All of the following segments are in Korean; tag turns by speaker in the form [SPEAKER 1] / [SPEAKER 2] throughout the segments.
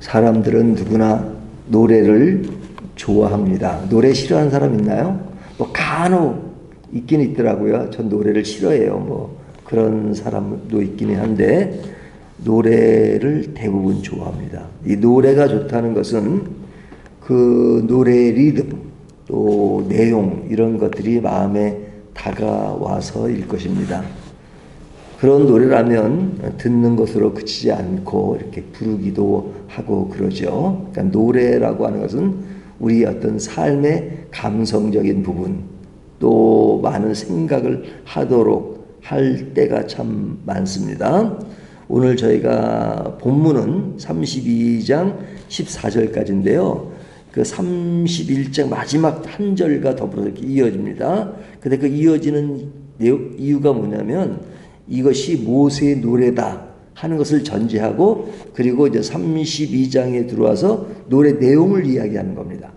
[SPEAKER 1] 사람들은 누구나 노래를 좋아합니다. 노래 싫어하는 사람 있나요? 뭐 간혹 있긴 있더라고요. 전 노래를 싫어해요. 뭐 그런 사람도 있기는 한데 노래를 대부분 좋아합니다. 이 노래가 좋다는 것은 그 노래의 리듬 또 내용 이런 것들이 마음에 다가와서일 것입니다. 그런 노래라면 듣는 것으로 그치지 않고 이렇게 부르기도 하고 그러죠. 그러니까 노래라고 하는 것은 우리 어떤 삶의 감성적인 부분 또 많은 생각을 하도록 할 때가 참 많습니다. 오늘 저희가 본문은 32장 14절까지인데요. 그 31장 마지막 한 절과 더불어 이렇게 이어집니다. 근데 그 이어지는 이유가 뭐냐면 이것이 모세의 노래다 하는 것을 전제하고 그리고 이제 32장에 들어와서 노래 내용을 이야기하는 겁니다.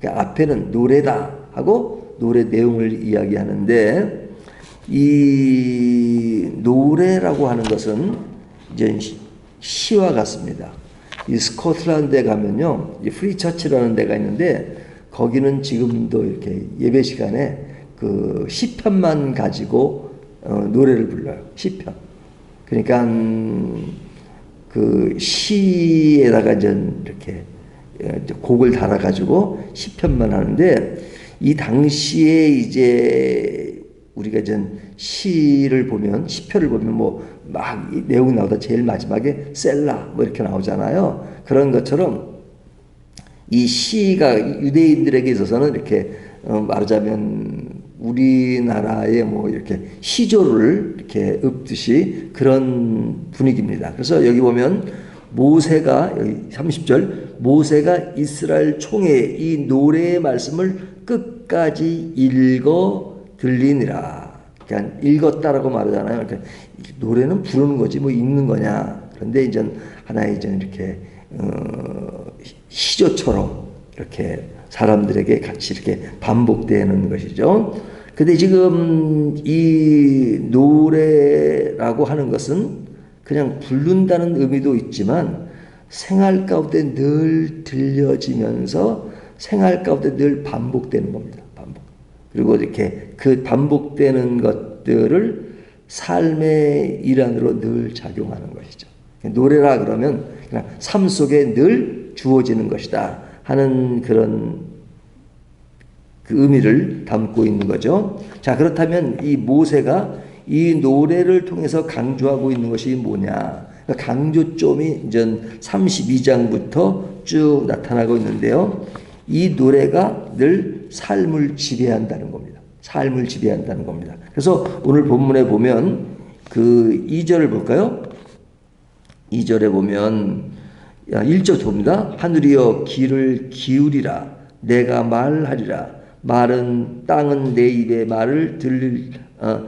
[SPEAKER 1] 그러니까 앞에는 노래다 하고 노래 내용을 이야기하는데 이 노래라고 하는 것은 이제 시와 같습니다. 이 스코틀랜드에 가면요, 이 프리처치라는 데가 있는데 거기는 지금도 이렇게 예배 시간에 그 시편만 가지고 어, 노래를 불러요. 시편. 그러니까 음, 그 시에다가 이제 이렇게 어, 곡을 달아가지고 시편만 하는데 이 당시에 이제 우리가 이제 시를 보면 시편을 보면 뭐 막 내용이 나오다 제일 마지막에 셀라 뭐 이렇게 나오잖아요. 그런 것처럼 이 시가 유대인들에게 있어서는 이렇게 어 말하자면 우리나라의 뭐 이렇게 시조를 이렇게 읊듯이 그런 분위기입니다. 그래서 여기 보면 모세가 여기 30절 모세가 이스라엘 총회 이 노래의 말씀을 끝까지 읽어 들리니라. 그러니까 읽었다라고 말하잖아요. 그러니까 노래는 부르는 거지 뭐 읽는 거냐. 그런데 이제 하나의 이제 이렇게 어, 시조처럼 이렇게 사람들에게 같이 이렇게 반복되는 것이죠. 근데 지금 이 노래라고 하는 것은 그냥 부른다는 의미도 있지만 생활 가운데 늘 들려지면서 생활 가운데 늘 반복되는 겁니다. 반복. 그리고 이렇게 그 반복되는 것들을 삶의 일환으로 늘 작용하는 것이죠. 노래라 그러면 그냥 삶 속에 늘 주어지는 것이다 하는 그런 그 의미를 담고 있는 거죠. 자, 그렇다면 이 모세가 이 노래를 통해서 강조하고 있는 것이 뭐냐? 그러니까 강조점이 이제 32장부터 쭉 나타나고 있는데요. 이 노래가 늘 삶을 지배한다는 겁니다. 삶을 지배한다는 겁니다. 그래서 오늘 본문에 보면 그 2절을 볼까요? 2절에 보면 1절 봅니다. 하늘이여 귀를 기울이라 내가 말하리라 말은 땅은 내 입의 말을 들을 어,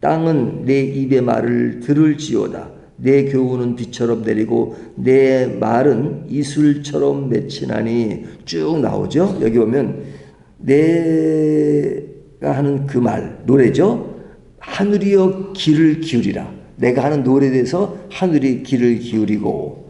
[SPEAKER 1] 땅은 내 입의 말을 들을지어다. 내 교훈은 비처럼 내리고 내 말은 이슬처럼 맺히나니 쭉 나오죠. 여기 보면 내가 하는 그 말 노래죠. 하늘이여 귀를 기울이라. 내가 하는 노래에 대해서 하늘이 귀를 기울이고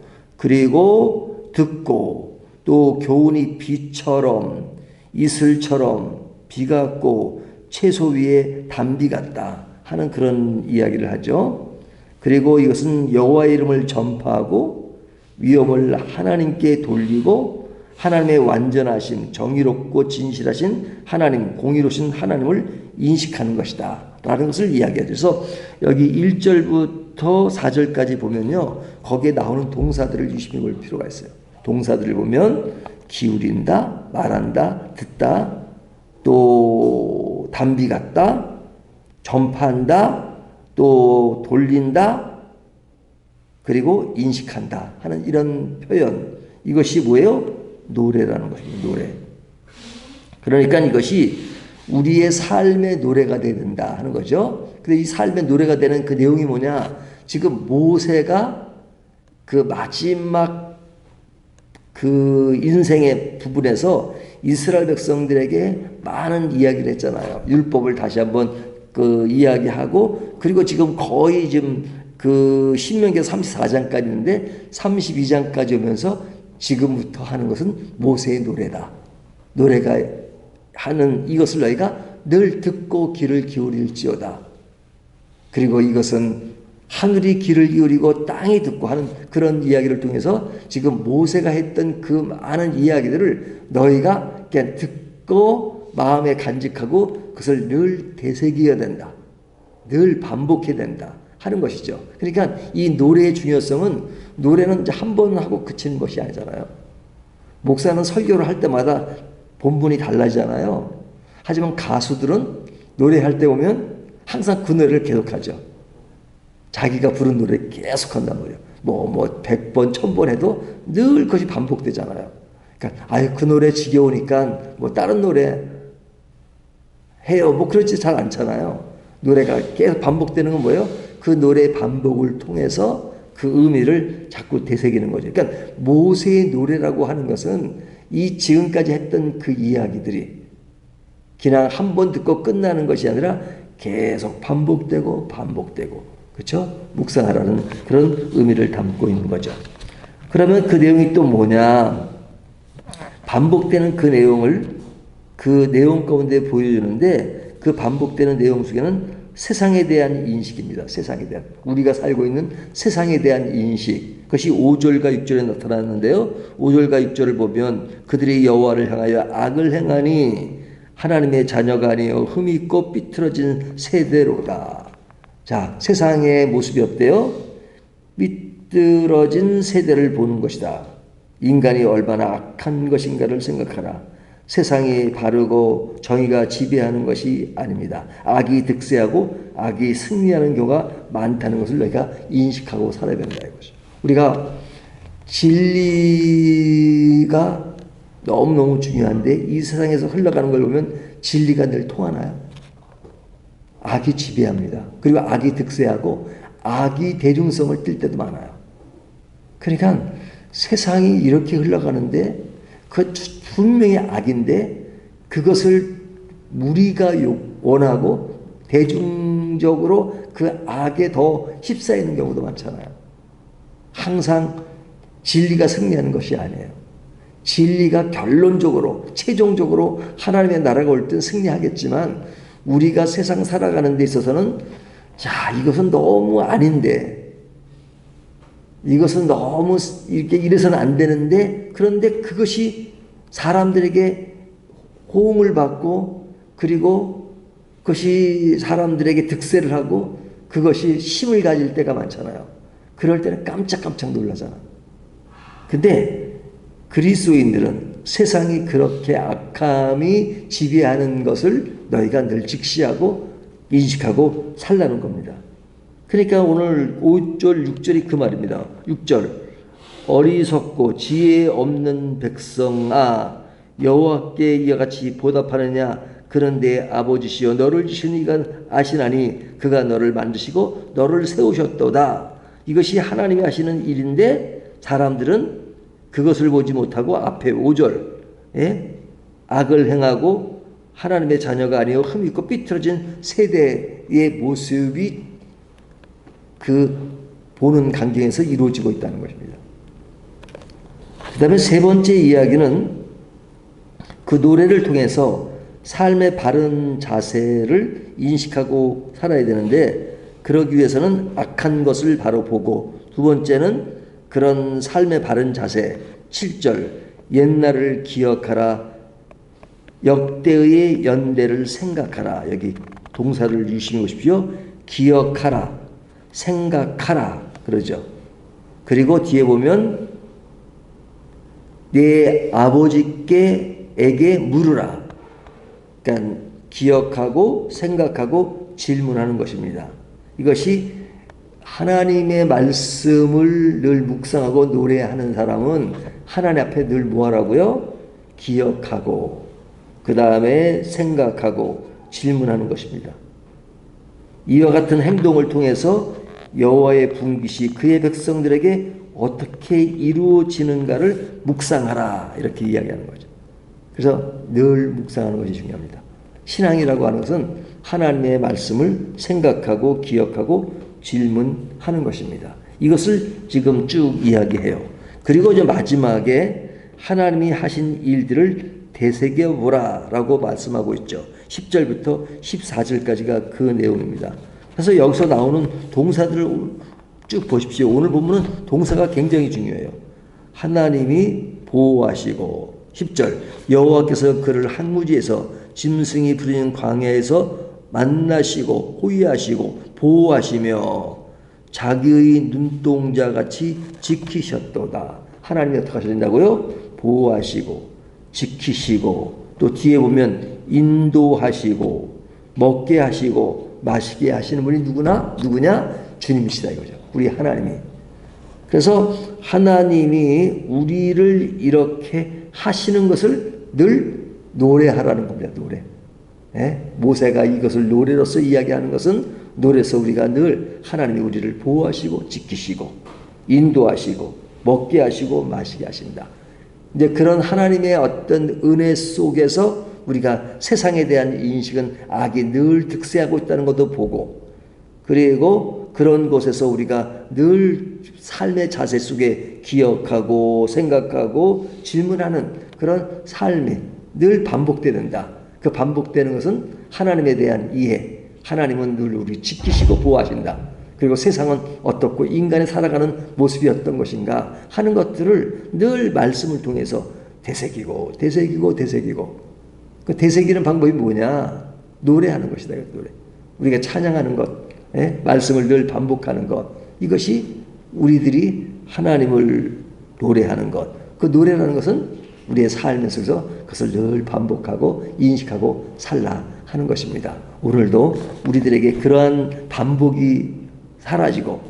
[SPEAKER 1] 그리고 듣고 또 교훈이 비처럼 이슬처럼 비 같고 채소 위에 담비 같다 하는 그런 이야기를 하죠. 그리고 이것은 여호와 이름을 전파하고 위험을 하나님께 돌리고 하나님의 완전하심, 정의롭고 진실하신 하나님, 공의로신 하나님을 인식하는 것이다. 라는 것을 이야기하죠. 그래서 여기 1절부터 4절까지 보면요. 거기에 나오는 동사들을 유심히 볼 필요가 있어요. 동사들을 보면 기울인다, 말한다, 듣다, 또 담비 같다, 전파한다, 또 돌린다, 그리고 인식한다 하는 이런 표현. 이것이 뭐예요? 노래라는 것입니다. 노래. 그러니까 이것이 우리의 삶의 노래가 되야 된다 하는 거죠. 근데 이 삶의 노래가 되는 그 내용이 뭐냐? 지금 모세가 그 마지막 그 인생의 부분에서 이스라엘 백성들에게 많은 이야기를 했잖아요. 율법을 다시 한번 그 이야기하고 그리고 지금 거의 지금 그 신명기 34장까지 있는데 32장까지 오면서 지금부터 하는 것은 모세의 노래다. 노래가 하는 이것을 너희가 늘 듣고 귀를 기울일지어다. 그리고 이것은 하늘이 귀를 기울이고 땅이 듣고 하는 그런 이야기를 통해서 지금 모세가 했던 그 많은 이야기들을 너희가 그냥 듣고 마음에 간직하고 그것을 늘 되새겨야 된다. 늘 반복해야 된다. 하는 것이죠. 그러니까 이 노래의 중요성은 노래는 이제 한 번 하고 그치는 것이 아니잖아요. 목사는 설교를 할 때마다 본분이 달라지잖아요. 하지만 가수들은 노래할 때 보면 항상 그 노래를 계속하죠. 자기가 부른 노래 계속 한단 말이에요. 뭐, 뭐, 100번, 1000번 해도 늘 그것이 반복되잖아요. 그러니까, 아유, 그 노래 지겨우니까 뭐 다른 노래 해요. 뭐 그렇지 잘 않잖아요. 노래가 계속 반복되는 건 뭐예요? 그 노래 반복을 통해서 그 의미를 자꾸 되새기는 거죠. 그러니까 모세의 노래라고 하는 것은 이 지금까지 했던 그 이야기들이 그냥 한 번 듣고 끝나는 것이 아니라 계속 반복되고 반복되고 그렇죠? 묵상하라는 그런 의미를 담고 있는 거죠. 그러면 그 내용이 또 뭐냐? 반복되는 그 내용을 그 내용 가운데 보여주는데 그 반복되는 내용 속에는 세상에 대한 인식입니다. 세상에 대한. 우리가 살고 있는 세상에 대한 인식. 그것이 5절과 6절에 나타났는데요. 5절과 6절을 보면 그들이 여호와를 향하여 악을 행하니 하나님의 자녀가 아니요 흠이 있고 삐뚤어진 세대로다. 자, 세상의 모습이 어때요? 삐뚤어진 세대를 보는 것이다. 인간이 얼마나 악한 것인가를 생각하라. 세상이 바르고 정의가 지배하는 것이 아닙니다. 악이 득세하고 악이 승리하는 경우가 많다는 것을 너희가 인식하고 살아야 된다 이거죠. 우리가 진리가 너무너무 중요한데 이 세상에서 흘러가는 걸 보면 진리가 늘 통하나요? 악이 지배합니다. 그리고 악이 득세하고 악이 대중성을 띨 때도 많아요. 그러니까 세상이 이렇게 흘러가는데 그 분명히 악인데 그것을 우리가 원하고 대중적으로 그 악에 더 휩싸이는 경우도 많잖아요. 항상 진리가 승리하는 것이 아니에요. 진리가 결론적으로, 최종적으로 하나님의 나라가 올 땐 승리하겠지만 우리가 세상 살아가는 데 있어서는 자, 이것은 너무 아닌데 이것은 너무 이렇게 이래서는 안 되는데 그런데 그것이 사람들에게 호응을 받고 그리고 그것이 사람들에게 득세를 하고 그것이 힘을 가질 때가 많잖아요. 그럴 때는 깜짝깜짝 놀라잖아. 근데 그리스도인들은 세상이 그렇게 악함이 지배하는 것을 너희가 늘 직시하고 인식하고 살라는 겁니다. 그러니까 오늘 5절, 6절이 그 말입니다. 6절. 어리석고 지혜 없는 백성아 여호와께 이와 같이 보답하느냐 그런데 아버지시여 너를 주신 이가 아시나니 그가 너를 만드시고 너를 세우셨도다 이것이 하나님이 하시는 일인데 사람들은 그것을 보지 못하고 앞에 5절 예? 악을 행하고 하나님의 자녀가 아니요 흠있고 삐뚤어진 세대의 모습이 그 보는 광경에서 이루어지고 있다는 것입니다. 그 다음에 세 번째 이야기는 그 노래를 통해서 삶의 바른 자세를 인식하고 살아야 되는데 그러기 위해서는 악한 것을 바로 보고 두 번째는 그런 삶의 바른 자세 7절 옛날을 기억하라 역대의 연대를 생각하라 여기 동사를 유심히 보십시오 기억하라 생각하라 그러죠 그리고 뒤에 보면 내 아버지께에게 물으라. 그러니까 기억하고 생각하고 질문하는 것입니다. 이것이 하나님의 말씀을 늘 묵상하고 노래하는 사람은 하나님 앞에 늘 뭐하라고요? 기억하고 그 다음에 생각하고 질문하는 것입니다. 이와 같은 행동을 통해서 여호와의 분깃이 그의 백성들에게 어떻게 이루어지는가를 묵상하라 이렇게 이야기하는 거죠. 그래서 늘 묵상하는 것이 중요합니다. 신앙이라고 하는 것은 하나님의 말씀을 생각하고 기억하고 질문하는 것입니다. 이것을 지금 쭉 이야기해요. 그리고 이제 마지막에 하나님이 하신 일들을 되새겨 보라 라고 말씀하고 있죠. 10절부터 14절까지가 그 내용입니다. 그래서 여기서 나오는 동사들을 쭉 보십시오. 오늘 보면은 동사가 굉장히 중요해요. 하나님이 보호하시고 10절 여호와께서 그를 항무지에서 짐승이 부르는 광야에서 만나시고 호위하시고 보호하시며 자기의 눈동자 같이 지키셨도다. 하나님이 어떻게 하신다고요? 보호하시고 지키시고 또 뒤에 보면 인도하시고 먹게 하시고 마시게 하시는 분이 누구나 누구냐 주님이시다 이거죠. 우리 하나님이. 그래서 하나님이 우리를 이렇게 하시는 것을 늘 노래하라는 겁니다. 노래. 예? 모세가 이것을 노래로서 이야기하는 것은 노래에서 우리가 늘 하나님이 우리를 보호하시고 지키시고 인도하시고 먹게 하시고 마시게 하신다. 이제 그런 하나님의 어떤 은혜 속에서 우리가 세상에 대한 인식은 악이 늘 득세하고 있다는 것도 보고 그리고 그런 곳에서 우리가 늘 삶의 자세 속에 기억하고 생각하고 질문하는 그런 삶이 늘 반복되는다. 그 반복되는 것은 하나님에 대한 이해, 하나님은 늘 우리 지키시고 보호하신다. 그리고 세상은 어떻고 인간의 살아가는 모습이 어떤 것인가 하는 것들을 늘 말씀을 통해서 되새기고 되새기고 되새기고. 그 되새기는 방법이 뭐냐? 노래하는 것이다 노래. 우리가 찬양하는 것 예? 말씀을 늘 반복하는 것. 이것이 우리들이 하나님을 노래하는 것그 노래라는 것은 우리의 삶 속에서 그것을 늘 반복하고 인식하고 살라 하는 것입니다. 오늘도 우리들에게 그러한 반복이 사라지고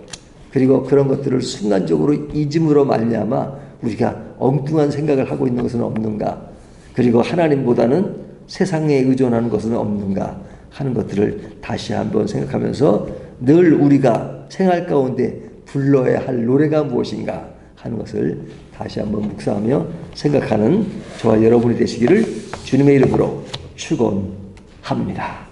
[SPEAKER 1] 그리고 그런 것들을 순간적으로 잊음으로 말미암아 우리가 엉뚱한 생각을 하고 있는 것은 없는가? 그리고 하나님보다는 세상에 의존하는 것은 없는가? 하는 것들을 다시 한번 생각하면서 늘 우리가 생활 가운데 불러야 할 노래가 무엇인가 하는 것을 다시 한번 묵상하며 생각하는 저와 여러분이 되시기를 주님의 이름으로 축원합니다.